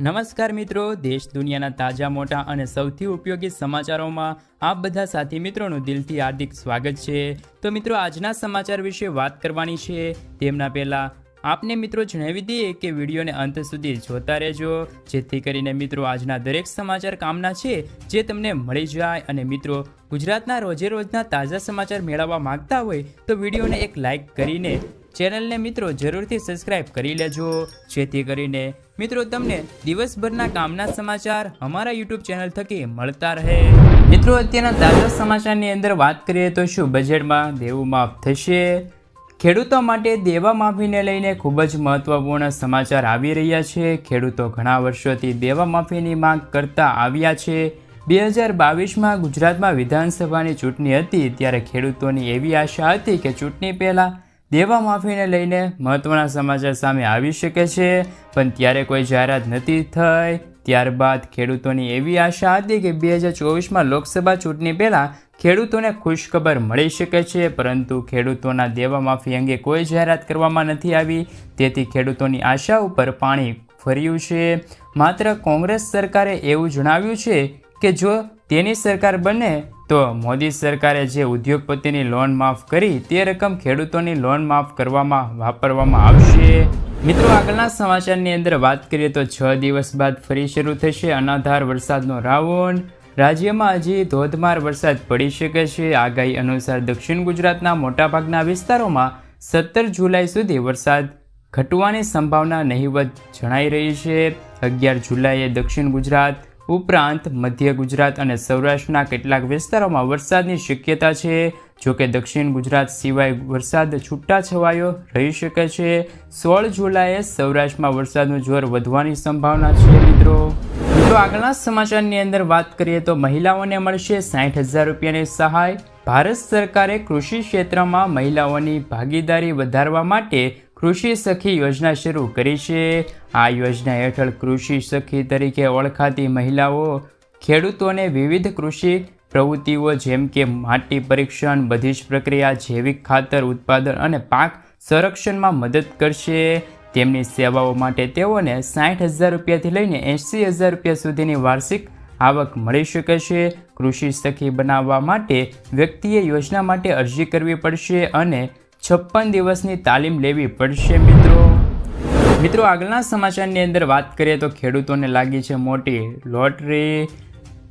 નમસ્કાર મિત્રો, દેશ દુનિયાના તાજા, મોટા અને સૌથી ઉપયોગી સમાચારોમાં આપ બધા સાથી મિત્રોનું દિલથી હાર્દિક સ્વાગત છે. તો મિત્રો, આજના સમાચાર વિશે વાત કરવાની છે. તેમના પહેલાં, આપને મિત્રો જણાવી દઈએ કે વિડીયોને અંત સુધી જોતા રહેજો, જેથી કરીને મિત્રો આજના દરેક સમાચાર કામના છે, જે તમને મળી જાય અને મિત્રો ગુજરાતના રોજે રોજના તાજા સમાચાર મેળવવા માંગતા હોય તો વિડીયોને એક લાઇક કરીને ચેનલને મિત્રો જરૂરથી સબસ્ક્રાઇબ કરી લેજો. જેથી કરીને મિત્રો તમને દિવસભરના કામના સમાચાર અમારા યુટ્યુબ ચેનલ થકી મળતા રહે. મિત્રો અત્યારના તાજા સમાચારની અંદર વાત કરીએ તો શું બજેટમાં દેવું માફ થશે? ખેડૂતો માટે દેવા માફીને લઈને ખૂબ જ મહત્વપૂર્ણ સમાચાર આવી રહ્યા છે. ખેડૂતો ઘણા વર્ષોથી દેવા માફીની માંગ કરતા આવ્યા છે. બે હજાર બાવીસમાં ગુજરાતમાં વિધાનસભાની ચૂંટણી હતી, ત્યારે ખેડૂતોની એવી આશા હતી કે ચૂંટણી પહેલાં દેવા માફીને લઈને મહત્ત્વના સમાચાર સામે આવી શકે છે, પણ ત્યારે કોઈ જાહેરાત નથી થઈ. ત્યારબાદ ખેડૂતોની એવી આશા હતી કે બે હજાર ચોવીસમાં લોકસભા ચૂંટણી પહેલાં ખેડૂતોને ખુશખબર મળી શકે છે, પરંતુ ખેડૂતોના દેવા માફી અંગે કોઈ જાહેરાત કરવામાં નથી આવી. તેથી ખેડૂતોની આશા ઉપર પાણી ફર્યું છે. માત્ર કોંગ્રેસ સરકારે એવું જણાવ્યું છે કે જો તેની સરકાર બને તો મોદી સરકારે જે ઉદ્યોગપતિની લોન માફ કરી, તે રકમ ખેડૂતોની લોન માફ કરવામાં વાપરવામાં આવશે. મિત્રો, આગળના સમાચારની અંદર વાત કરીએ તો છ દિવસ બાદ ફરી શરૂ થશે અનાધાર વરસાદનો રાઉન્ડ રાજ્યમાં હજી ધોધમાર વરસાદ પડી શકે છે. આગાહી અનુસાર દક્ષિણ ગુજરાતના મોટાભાગના વિસ્તારોમાં સત્તર જુલાઈ સુધી વરસાદ ઘટવાની સંભાવના નહીવત જણાઈ રહી છે. અગિયાર જુલાઈએ દક્ષિણ ગુજરાત ઉપરાંત મધ્ય ગુજરાત અને સૌરાષ્ટ્રના કેટલાક વિસ્તારોમાં વરસાદની શક્યતા છે જોકે દક્ષિણ ગુજરાત સિવાય વરસાદ છૂટાછવાયો રહી શકે છે. સોળ જુલાઈએ સૌરાષ્ટ્રમાં વરસાદનું જોર વધવાની સંભાવના છે, મિત્રો. તો આગળના સમાચારની અંદર વાત કરીએ તો મહિલાઓને મળશે સાઠ હજાર રૂપિયાની સહાય. ભારત સરકારે કૃષિ ક્ષેત્રમાં મહિલાઓની ભાગીદારી વધારવા માટે કૃષિ સખી યોજના શરૂ કરી છે. આ યોજના હેઠળ કૃષિ સખી તરીકે ઓળખાતી મહિલાઓ, ખેડૂતોને વિવિધ કૃષિ પ્રવૃત્તિઓ જેમ કે માટી પરીક્ષણ, બધી જ પ્રક્રિયા, જૈવિક ખાતર ઉત્પાદન અને પાક સંરક્ષણમાં મદદ કરશે. તેમની સેવાઓ માટે તેઓને સાઠ હજાર રૂપિયાથી લઈને એંસી હજાર રૂપિયા સુધીની વાર્ષિક આવક મળી શકે છે. કૃષિ સખી બનાવવા માટે વ્યક્તિએ યોજના માટે અરજી કરવી પડશે અને છપ્પન દિવસની તાલીમ લેવી પડશે મિત્રો. મિત્રો, આગળના સમાચારની અંદર વાત કરીએ તો ખેડૂતોને લાગી છે મોટી લોટરી.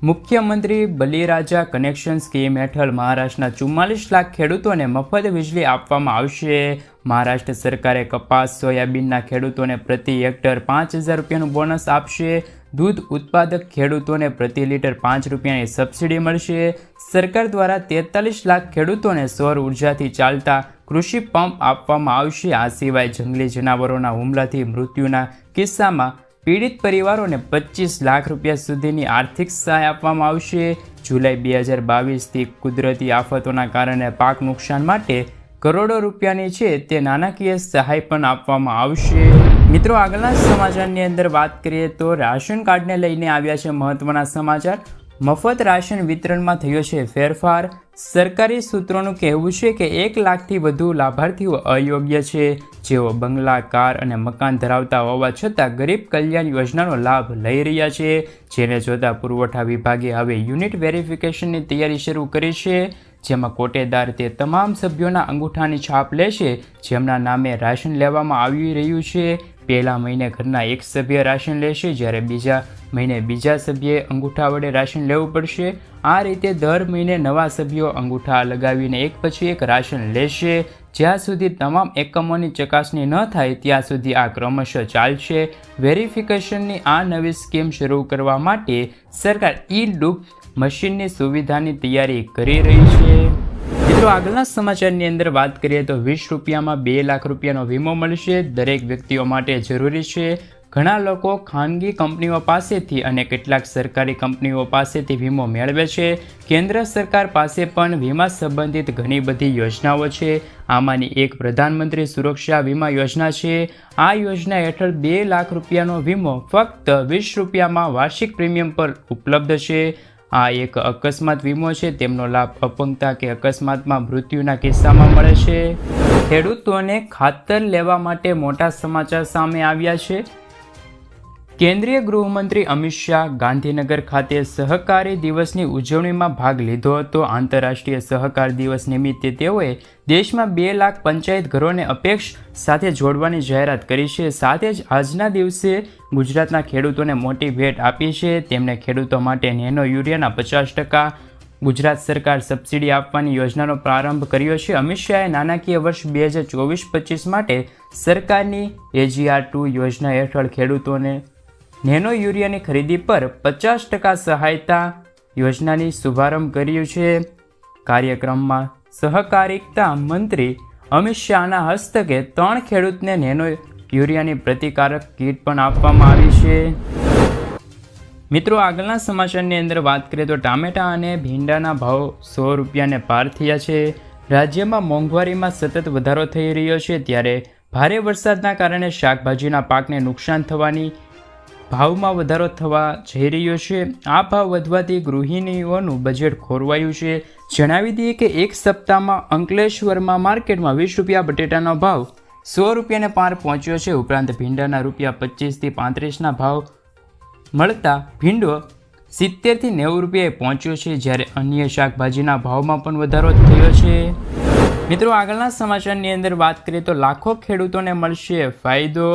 મુખ્યમંત્રી બલિરાજા કનેક્શન સ્કીમ હેઠળ મહારાષ્ટ્રના ચુમ્માલીસ લાખ ખેડૂતોને મફત વીજળી આપવામાં આવશે. મહારાષ્ટ્ર સરકારે કપાસ, સોયાબીનના ખેડૂતોને પ્રતિ હેક્ટર પાંચ હજાર રૂપિયાનું બોનસ આપશે. દૂધ ઉત્પાદક ખેડૂતોને પ્રતિ લીટર પાંચ રૂપિયાની સબસિડી મળશે. સરકાર દ્વારા તેતાલીસ લાખ ખેડૂતોને સૌર ઉર્જાથી ચાલતા કૃષિ પંપ આપવામાં આવશે. આ સિવાય જંગલી જનાવરોના હુમલાથી મૃત્યુના કિસ્સામાં પીડિત પરિવારોને પચીસ લાખ રૂપિયા સુધીની આર્થિક સહાય આપવામાં આવશે. જુલાઈ બે હજાર બાવીસથી કુદરતી આફતોના કારણે પાક નુકસાન માટે કરોડો રૂપિયાની છે તે નાણાકીય સહાય પણ આપવામાં આવશે. મિત્રો, આગળના સમાચારની અંદર વાત કરીએ તો રાશન કાર્ડને લઈને આવ્યા છે મહત્વના સમાચાર. મફત રાશન વિતરણમાં થયો છે ફેરફાર. સરકારી સૂત્રોનું કહેવું છે કે એક લાખથી વધુ લાભાર્થીઓ અયોગ્ય છે. જેઓ બંગલા, કાર અને મકાન ધરાવતા હોવા છતાં ગરીબ કલ્યાણ યોજનાનો લાભ લઈ રહ્યા છે. જેને જોતા પુરવઠા વિભાગે હવે યુનિટ વેરિફિકેશનની તૈયારી શરૂ કરી છે. જેમાં કોટેદાર તે તમામ સભ્યોના અંગૂઠાની છાપ લેશે. જેમના નામે રાશન લેવામાં આવી રહ્યું છે. પહેલા મહિને ઘરના એક સભ્ય રાશન લેશે, જ્યારે બીજા મહિને બીજા સભ્યએ અંગૂઠા વડે રાશન લેવું પડશે. આ રીતે દર મહિને નવા સભ્યો અંગૂઠા લગાવીને એક પછી એક રાશન લેશે. જ્યાં સુધી તમામ એકમોની ચકાસણી ન થાય, ત્યાં સુધી આ ક્રમશઃ ચાલશે. વેરિફિકેશનની આ નવી સ્કીમ શરૂ કરવા માટે સરકાર ઈ ડુક મશીનની સુવિધાની તૈયારી કરી રહી છે. મિત્રો, આગળના સમાચારની અંદર વાત કરીએ તો વીસ રૂપિયામાં બે લાખ રૂપિયાનો વીમો મળશે. દરેક વ્યક્તિઓ માટે જરૂરી છે. ઘણા લોકો ખાનગી કંપનીઓ પાસેથી અને કેટલાક સરકારી કંપનીઓ પાસેથી વીમો મેળવે છે. કેન્દ્ર સરકાર પાસે પણ વીમા સંબંધિત ઘણી બધી યોજનાઓ છે. આમાંની એક પ્રધાનમંત્રી સુરક્ષા વીમા યોજના છે. આ યોજના હેઠળ બે લાખ રૂપિયાનો વીમો ફક્ત વીસ રૂપિયામાં વાર્ષિક પ્રીમિયમ પર ઉપલબ્ધ છે. આ એક અકસ્માત વીમો છે. તેમનો લાભ અપંગતા કે અકસ્માતમાં મૃત્યુના કિસ્સામાં મળે છે. ખેડૂતોને ખાતર લેવા માટે મોટા સમાચાર સામે આવ્યા છે. કેન્દ્રીય ગૃહમંત્રી અમિત શાહ ગાંધીનગર ખાતે સહકારી દિવસની ઉજવણીમાં ભાગ લીધો હતો. આંતરરાષ્ટ્રીય સહકાર દિવસ નિમિત્તે તેઓએ દેશમાં બે લાખ પંચાયત ઘરોને અપેક્ષ સાથે જોડવાની જાહેરાત કરી છે. સાથે જ આજના દિવસે ગુજરાતના ખેડૂતોને મોટી ભેટ આપી છે. તેમણે ખેડૂતો માટે નેનો યુરિયાના પચાસ ટકા, ગુજરાત સરકાર સબસિડી આપવાની યોજનાનો પ્રારંભ કર્યો છે. અમિત શાહે નાણાકીય વર્ષ બે હજાર ચોવીસ પચીસ માટે સરકારની એજીઆર ટુ યોજના હેઠળ ખેડૂતોને નેનો યુરિયાની ખરીદી પર પચાસ ટકા સહાયતા યોજનાની શુભારંભ કર્યું છે. કાર્યક્રમમાં સહકારિતા મંત્રી અમિત શાહના હસ્તકે ત્રણ ખેડૂતને નેનો યુરિયાની પ્રતિકારક કીટ પણ આપવામાં આવી છે. મિત્રો, આગળના સમાચારની અંદર વાત કરીએ તો ટામેટા અને ભીંડાના ભાવ સો રૂપિયાને પાર થયા છે. રાજ્યમાં મોંઘવારીમાં સતત વધારો થઈ રહ્યો છે, ત્યારે ભારે વરસાદના કારણે શાકભાજીના પાકને નુકસાન થવાની ભાવમાં વધારો થવા જઈ રહ્યો છે. આ ભાવ વધવાથી ગૃહિણીઓનું બજેટ ખોરવાયું છે. જણાવી દઈએ કે એક સપ્તાહમાં અંકલેશ્વરમાં માર્કેટમાં વીસ રૂપિયા બટેટાનો ભાવ સો રૂપિયાને પાર પહોંચ્યો છે. ઉપરાંત ભીંડાના રૂપિયા પચીસથી પાંત્રીસના ભાવ મળતા ભીંડો સિત્તેરથી નેવું રૂપિયાએ પહોંચ્યો છે, જ્યારે અન્ય શાકભાજીના ભાવમાં પણ વધારો થયો છે. મિત્રો, આગળના સમાચારની અંદર વાત કરીએ તો લાખો ખેડૂતોને મળશે ફાયદો.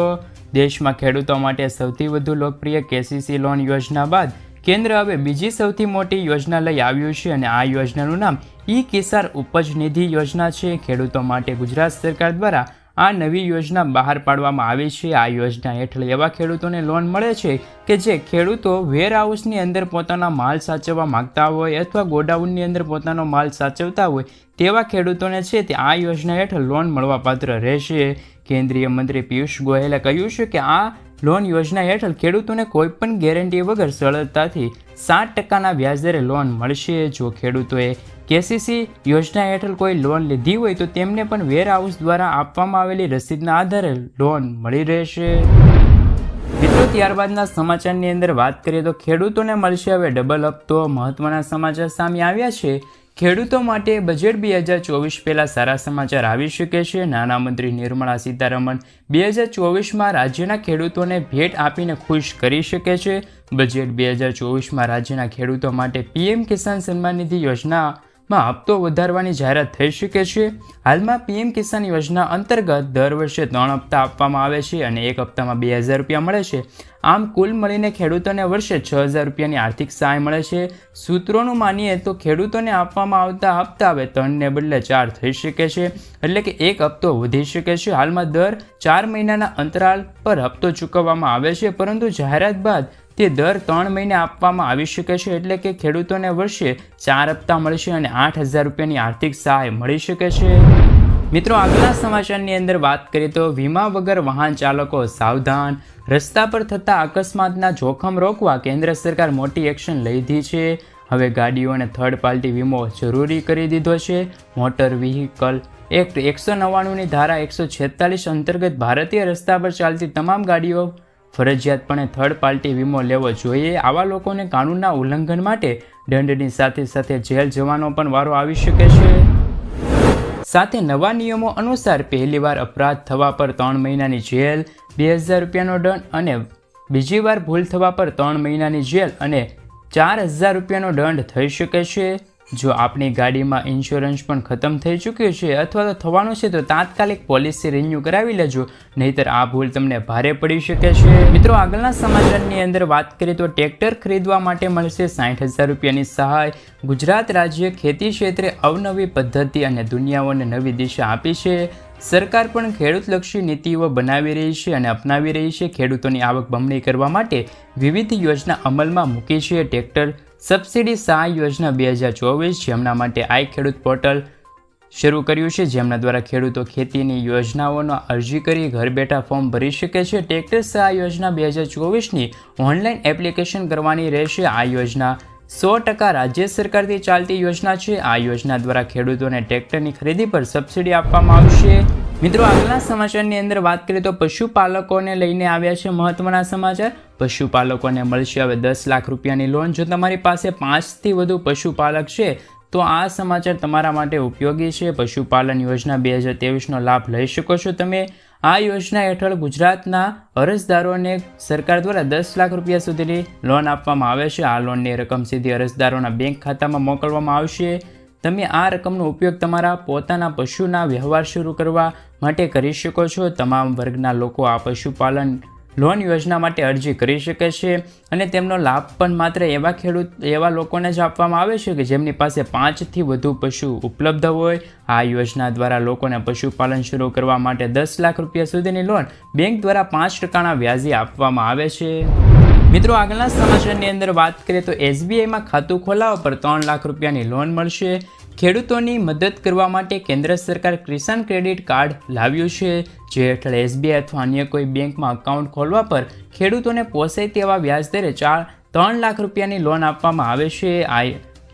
દેશમાં ખેડૂતો માટે સૌથી વધુ લોકપ્રિય કેસીસી લોન યોજના બાદ કેન્દ્ર હવે બીજી સૌથી મોટી યોજના લઈ આવ્યું છે અને આ યોજનાનું નામ ઈ કિસાન ઉપજ નિધિ યોજના છે. ખેડૂતો માટે ગુજરાત સરકાર દ્વારા આ નવી યોજના બહાર પાડવામાં આવી છે. આ યોજના હેઠળ એવા ખેડૂતોને લોન મળે છે કે જે ખેડૂતો વેરહાઉસની અંદર પોતાના માલ સાચવવા માગતા હોય અથવા ગોડાઉનની અંદર પોતાનો માલ સાચવતા હોય તેવા ખેડૂતોને છે તે આ યોજના હેઠળ લોન મળવાપાત્ર રહેશે. કેન્દ્રીય મંત્રી પિયુષ ગોયલે કહ્યું છે કે આ લોન યોજના હેઠળ ખેડૂતોને કોઈપણ ગેરંટી વગર સરળતાથી સાત ટકાના વ્યાજદરે લોન મળશે. જો ખેડૂતોએ કેસીસી યોજના હેઠળ કોઈ લોન લીધી હોય તો તેમને પણ વેરહાઉસ દ્વારા આપવામાં આવેલી રસીદના આધારે લોન મળી રહેશે. મિત્રો, ત્યારબાદના સમાચારની અંદર વાત કરીએ તો ખેડૂતોને મળશે હવે ડબલ હપ્તો મહત્વના સમાચાર સામે આવ્યા છે. ખેડૂતો માટે બજેટ બે હજાર ચોવીસ પહેલાં સારા સમાચાર આવી શકે છે. નાણામંત્રી નિર્મળા સીતારમણ બે હજાર ચોવીસમાં રાજ્યના ખેડૂતોને ભેટ આપીને ખુશ કરી શકે છે. બજેટ બે હજાર ચોવીસમાં રાજ્યના ખેડૂતો માટે પીએમ કિસાન સન્માન નિધિ યોજના માં હપ્તો વધારવાની જાહેરાત થઈ શકે છે. હાલમાં પીએમ કિસાન યોજના અંતર્ગત દર વર્ષે ત્રણ હપ્તા આપવામાં આવે છે અને એક હપ્તામાં બે હજાર રૂપિયા મળે છે. આમ કુલ મળીને ખેડૂતોને વર્ષે છ હજાર રૂપિયાની આર્થિક સહાય મળે છે. સૂત્રોનું માનીએ તો ખેડૂતોને આપવામાં આવતા હપ્તા હવે ત્રણને બદલે ચાર થઈ શકે છે. એટલે કે એક હપ્તો વધી શકે છે. હાલમાં દર ચાર મહિનાના અંતરાલ પર હપ્તો ચૂકવવામાં આવે છે. પરંતુ જાહેરાત બાદ તે દર ત્રણ મહિને આપવામાં આવી શકે છે એટલે કે ખેડૂતોને વર્ષે ચાર હપ્તા મળશે અને આઠ હજાર રૂપિયાની આર્થિક સહાય મળી શકે છે. મિત્રો, આગલા સમાચારની અંદર વાત કરીએ તો વીમા વગર વાહન ચાલકો સાવધાન. રસ્તા પર થતા અકસ્માતના જોખમ રોકવા કેન્દ્ર સરકાર મોટી એક્શન લીધી છે. હવે ગાડીઓને થર્ડ પાર્ટી વીમો જરૂરી કરી દીધો છે. મોટર વ્હીકલ એક્ટ એકસો નવ્વાણુંની ધારા એકસો છેતાલીસ અંતર્ગત ભારતીય રસ્તા પર ચાલતી તમામ ગાડીઓ ફરજિયાતપણે થર્ડ પાર્ટી વીમો લેવો જોઈએ. આવા લોકોને કાનૂનના ઉલ્લંઘન માટે દંડની સાથે સાથે જેલ જવાનો પણ વારો આવી શકે છે. સાથે નવા નિયમો અનુસાર પહેલીવાર અપરાધ થવા પર ત્રણ મહિનાની જેલ, બે હજાર રૂપિયાનો દંડ અને બીજી વાર ભૂલ થવા પર ત્રણ મહિનાની જેલ અને ચાર હજાર રૂપિયાનો દંડ થઈ શકે છે. જો આપણી ગાડીમાં ઇન્સ્યોરન્સ પણ ખતમ થઈ ચૂક્યો છે અથવા તો થવાનું છે, તો તાત્કાલિક પોલિસી રિન્યૂ કરાવી લેજો. નહીતર આ ભૂલ તમને ભારે પડી શકે છે. મિત્રો, આગળના સમાચારની અંદર વાત કરીએ તો ટ્રેક્ટર ખરીદવા માટે મળશે સાઠ હજાર રૂપિયાની સહાય. ગુજરાત રાજ્ય ખેતી ક્ષેત્રે અવનવી પદ્ધતિ અને દુનિયાઓને નવી દિશા આપી છે. સરકાર પણ ખેડૂતલક્ષી નીતિઓ બનાવી રહી છે અને અપનાવી રહી છે. ખેડૂતોની આવક બમણી કરવા માટે વિવિધ યોજના અમલમાં મૂકી છે ટ્રેક્ટર. સબસિડી સહાય યોજના બે હજાર ચોવીસ જેમના માટે આઈ ખેડૂત પોર્ટલ શરૂ કર્યું છે. જેમના દ્વારા ખેડૂતો ખેતીની યોજનાઓનો અરજી કરી ઘર બેઠા ફોર્મ ભરી શકે છે. ટ્રેક્ટર સહાય યોજના બે હજાર ચોવીસની ઓનલાઈન એપ્લિકેશન કરવાની રહેશે. આ યોજના સો ટકા રાજ્ય સરકારથી ચાલતી યોજના છે. આ યોજના દ્વારા ખેડૂતોને ટ્રેક્ટરની ખરીદી પર સબસિડી આપવામાં આવશે. મિત્રો, આગલા સમાચારની અંદર વાત કરીએ તો પશુપાલકોને લઈને આવ્યા છે મહત્વના સમાચાર. પશુપાલકોને મળશે હવે દસ લાખ રૂપિયાની લોન. જો તમારી પાસે પાંચથી વધુ પશુપાલક છે, તો આ સમાચાર તમારા માટે ઉપયોગી છે. પશુપાલન યોજના બે હજાર ત્રેવીસનો લાભ લઈ શકો છો તમે. આ યોજના હેઠળ ગુજરાતના અરજદારોને સરકાર દ્વારા દસ લાખ રૂપિયા સુધીની લોન આપવામાં આવે છે. આ લોનની રકમ સીધી અરજદારોના બેંક ખાતામાં મોકલવામાં આવશે. તમે આ રકમનો ઉપયોગ તમારા પોતાના પશુના વ્યવહાર શરૂ કરવા માટે કરી શકો છો. તમામ વર્ગના લોકો આ પશુપાલન લોન યોજના માટે અરજી કરી શકે છે અને તેમનો લાભ પણ માત્ર એવા ખેડૂત, એવા લોકોને જ આપવામાં આવે છે કે જેમની પાસે પાંચથી વધુ પશુ ઉપલબ્ધ હોય. આ યોજના દ્વારા લોકોને પશુપાલન શરૂ કરવા માટે દસ લાખ રૂપિયા સુધીની લોન બેંક દ્વારા પાંચ ટકાના વ્યાજે આપવામાં આવે છે. મિત્રો, આગળના સમાચારની અંદર વાત કરીએ તો એસબીઆઈમાં ખાતું ખોલાવવા પર ત્રણ લાખ રૂપિયાની લોન મળશે. ખેડૂતોની મદદ કરવા માટે કેન્દ્ર સરકાર કિસાન ક્રેડિટ કાર્ડ લાવ્યું છે. જે હેઠળ એસબીઆઈ અથવા અન્ય કોઈ બેંકમાં અકાઉન્ટ ખોલવા પર ખેડૂતોને પોસાય તેવા વ્યાજદરે ચાર, ત્રણ લાખ રૂપિયાની લોન આપવામાં આવે છે. આ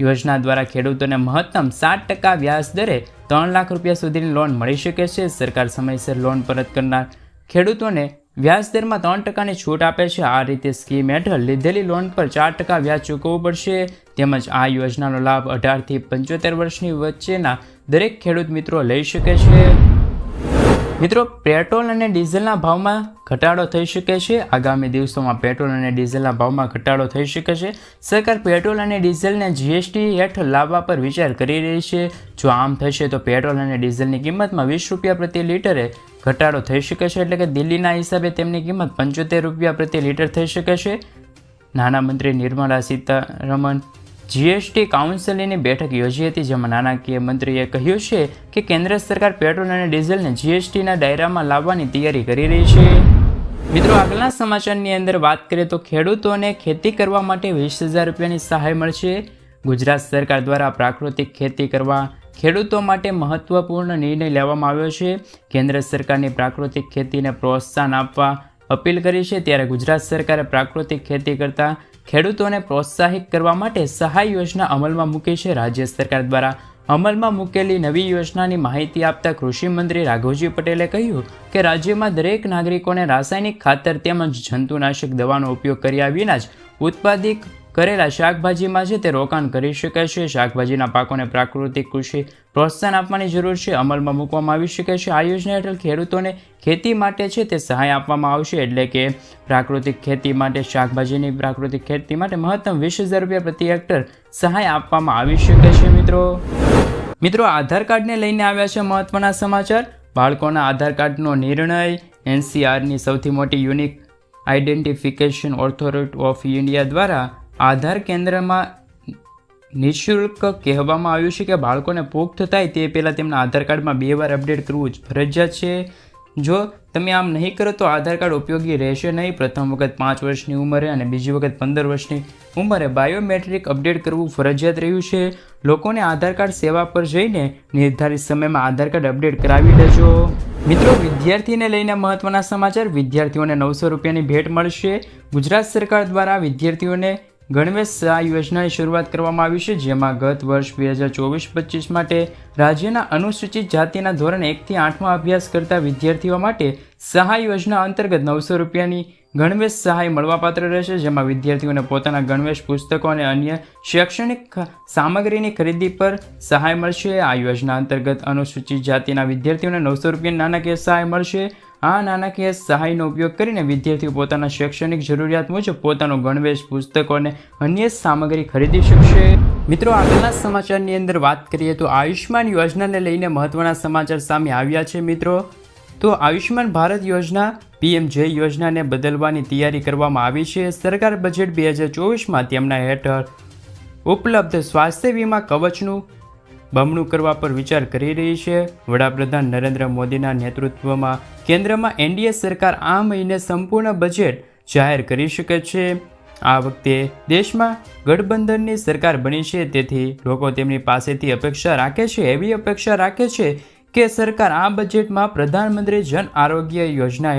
યોજના દ્વારા ખેડૂતોને મહત્તમ સાત ટકા વ્યાજ દરે ત્રણ લાખ રૂપિયા સુધીની લોન મળી શકે છે. સરકાર સમયસર લોન પરત કરનાર ખેડૂતોને વ્યાજદરમાં ત્રણ ટકાની છૂટ આપે છે. આ રીતે સ્કીમ હેઠળ લીધેલી લોન પર ચાર ટકા વ્યાજ ચૂકવવું પડશે. તેમજ આ યોજનાનો લાભ અઢારથી પંચોતેર વર્ષની વચ્ચેના દરેક ખેડૂત મિત્રો લઈ શકે છે. મિત્રો, પેટ્રોલ અને ડીઝલના ભાવમાં ઘટાડો થઈ શકે છે. આગામી દિવસોમાં પેટ્રોલ અને ડીઝલના ભાવમાં ઘટાડો થઈ શકે છે. સરકાર પેટ્રોલ અને ડીઝલને જીએસટી હેઠળ લાવવા પર વિચાર કરી રહી છે. જો આમ થશે તો પેટ્રોલ અને ડીઝલની કિંમતમાં વીસ રૂપિયા પ્રતિ લીટરે ઘટાડો થઈ શકે છે એટલે કે દિલ્હીના હિસાબે તેમની કિંમત પંચોતેર રૂપિયા પ્રતિ લીટર થઈ શકે છે. નાણામંત્રી નિર્મલા સીતારમણ જીએસટી કાઉન્સિલની બેઠક યોજી હતી, જેમાં નાણાકીય મંત્રીએ કહ્યું છે કે કેન્દ્ર સરકાર પેટ્રોલ અને ડીઝલને જીએસટીના દાયરામાં લાવવાની તૈયારી કરી રહી છે. મિત્રો, આગળના સમાચારની અંદર વાત કરીએ તો ખેડૂતોને ખેતી કરવા માટે વીસ હજાર રૂપિયાની સહાય મળશે. ગુજરાત સરકાર દ્વારા પ્રાકૃતિક ખેતી કરવા ખેડૂતો માટે મહત્વપૂર્ણ નિર્ણય લેવામાં આવ્યો છે. કેન્દ્ર સરકારની પ્રાકૃતિક ખેતીને પ્રોત્સાહન આપવા અપીલ કરી છે. ત્યારે ગુજરાત સરકારે પ્રાકૃતિક ખેતી કરતા ખેડૂતોને પ્રોત્સાહિત કરવા માટે સહાય યોજના અમલમાં મૂકી છે. રાજ્ય સરકાર દ્વારા અમલમાં મૂકેલી નવી યોજનાની માહિતી આપતા કૃષિમંત્રી રાઘવજી પટેલે કહ્યું કે રાજ્યમાં દરેક નાગરિકોને રાસાયણિક ખાતર તેમજ જંતુનાશક દવાનો ઉપયોગ કર્યા વિના જ ઉત્પાદિત કરેલા શાકભાજીમાં છે તે રોકાણ કરી શકે છે. શાકભાજીના પાકોને પ્રાકૃતિક કૃષિ પ્રોત્સાહન આપવાની જરૂર છે. અમલમાં મૂકવામાં આવી શકે છે. આ યોજના હેઠળ ખેડૂતોને ખેતી માટે છે તે સહાય આપવામાં આવશે એટલે કે પ્રાકૃતિક ખેતી માટે, શાકભાજીની પ્રાકૃતિક ખેતી માટે મહત્તમ વીસ રૂપિયા પ્રતિ હેક્ટર સહાય આપવામાં આવી શકે છે મિત્રો. મિત્રો, આધાર કાર્ડને લઈને આવ્યા છે મહત્વના સમાચાર. બાળકોના આધાર કાર્ડનો નિર્ણય એનસીઆરની સૌથી મોટી unique identification authority of India દ્વારા આધાર કેન્દ્રમાં નિઃશુલ્ક કહેવામાં આવ્યું છે કે બાળકોને પુખ્ત થાય તે પહેલાં તેમના આધાર કાર્ડમાં બે વાર અપડેટ કરવું જ ફરજિયાત છે. જો તમે આમ નહીં કરો તો આધાર કાર્ડ ઉપયોગી રહેશે નહીં. પ્રથમ વખત પાંચ વર્ષની ઉંમરે અને બીજી વખત પંદર વર્ષની ઉંમરે બાયોમેટ્રિક અપડેટ કરવું ફરજિયાત રહ્યું છે. લોકોને આધાર કાર્ડ સેવા પર જઈને નિર્ધારિત સમયમાં આધાર કાર્ડ અપડેટ કરાવી લેજો. મિત્રો, વિદ્યાર્થીને લઈને મહત્વના સમાચાર. વિદ્યાર્થીઓને નવસો રૂપિયાની ભેટ મળશે. ગુજરાત સરકાર દ્વારા વિદ્યાર્થીઓને ગણવેશ સહાય યોજનાની શરૂઆત કરવામાં આવી છે, જેમાં ગત વર્ષ બે હજાર ચોવીસ પચીસ માટે રાજ્યના અનુસૂચિત જાતિના ધોરણ એકથી આઠમાં અભ્યાસ કરતા વિદ્યાર્થીઓ માટે સહાય યોજના અંતર્ગત નવસો રૂપિયાની ગણવેશ સહાય મળવાપાત્ર રહેશે, જેમાં વિદ્યાર્થીઓને પોતાના ગણવેશ પુસ્તકો અને અન્ય શૈક્ષણિક સામગ્રીની ખરીદી પર સહાય મળશે. આ યોજના અંતર્ગત અનુસૂચિત જાતિના વિદ્યાર્થીઓને નવસો રૂપિયાની નાણાકીય સહાય મળશે. આ નાણાકીય સહાયનો ઉપયોગ કરીને વિદ્યાર્થીઓ પોતાના શૈક્ષણિક જરૂરિયાત મુજબ પોતાનો ગણવેશ, પુસ્તકો અને અન્ય સામગ્રી ખરીદી શકશે. મિત્રો, આગળના સમાચારની અંદર વાત કરીએ તો આયુષ્માન યોજનાને લઈને મહત્વના સમાચાર સામે આવ્યા છે, મિત્રો. તો આયુષ્માન ભારત યોજના, પીએમ જય યોજનાને બદલવાની તૈયારી કરવામાં આવી છે. સરકાર બજેટ બે હજાર ચોવીસમાં તેમના હેઠળ ઉપલબ્ધ સ્વાસ્થ્ય વીમા કવચનું બમણું કરવા પર વિચાર કરી રહી છે. વડાપ્રધાન નરેન્દ્ર મોદીના નેતૃત્વમાં કેન્દ્રમાં એનડીએ સરકાર આ મહિને સંપૂર્ણ બજેટ જાહેર કરી શકે છે. આ વખતે દેશમાં ગઠબંધનની સરકાર બની છે. તેથી લોકો તેમની પાસેથી અપેક્ષા રાખે છે, એવી અપેક્ષા રાખે છે કે સરકાર આ બજેટમાં પ્રધાનમંત્રી જન આરોગ્ય યોજના